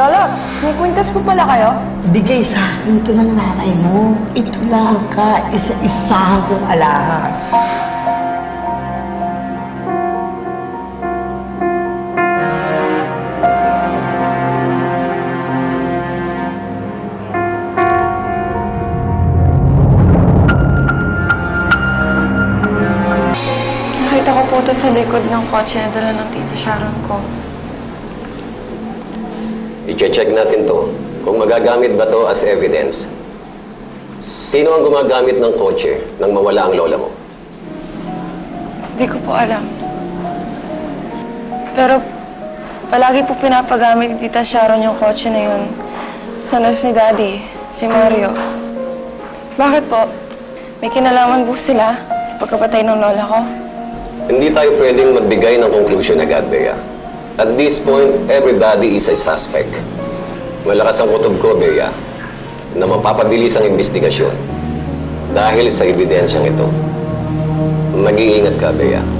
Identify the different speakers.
Speaker 1: Lola, may kwintas po pala kayo?
Speaker 2: Bigay sa akin ito ng nanay mo. Ito lang ka, isa-isang alahas.
Speaker 1: Nakita ko po ito sa likod ng kotse na dala ng tita Sharon ko.
Speaker 3: I-check natin to kung magagamit ba to as evidence. Sino ang gumagamit ng kotse nang mawala ang lola mo?
Speaker 1: Hindi ko po alam. Pero palagi po pinapagamit ni tita Sharon yung kotse na yun. Sa nurse ni Daddy, si Mario. Bakit po? May kinalaman po sila sa pagkapatay ng lola ko?
Speaker 3: Hindi tayo pwedeng magbigay ng conclusion agad, Bea. At this point, everybody is a suspect. Malakas ang kutob ko, Bea, na mapapabilis ang investigasyon dahil sa ebidensyang ito. Mag-iingat ka, Bea.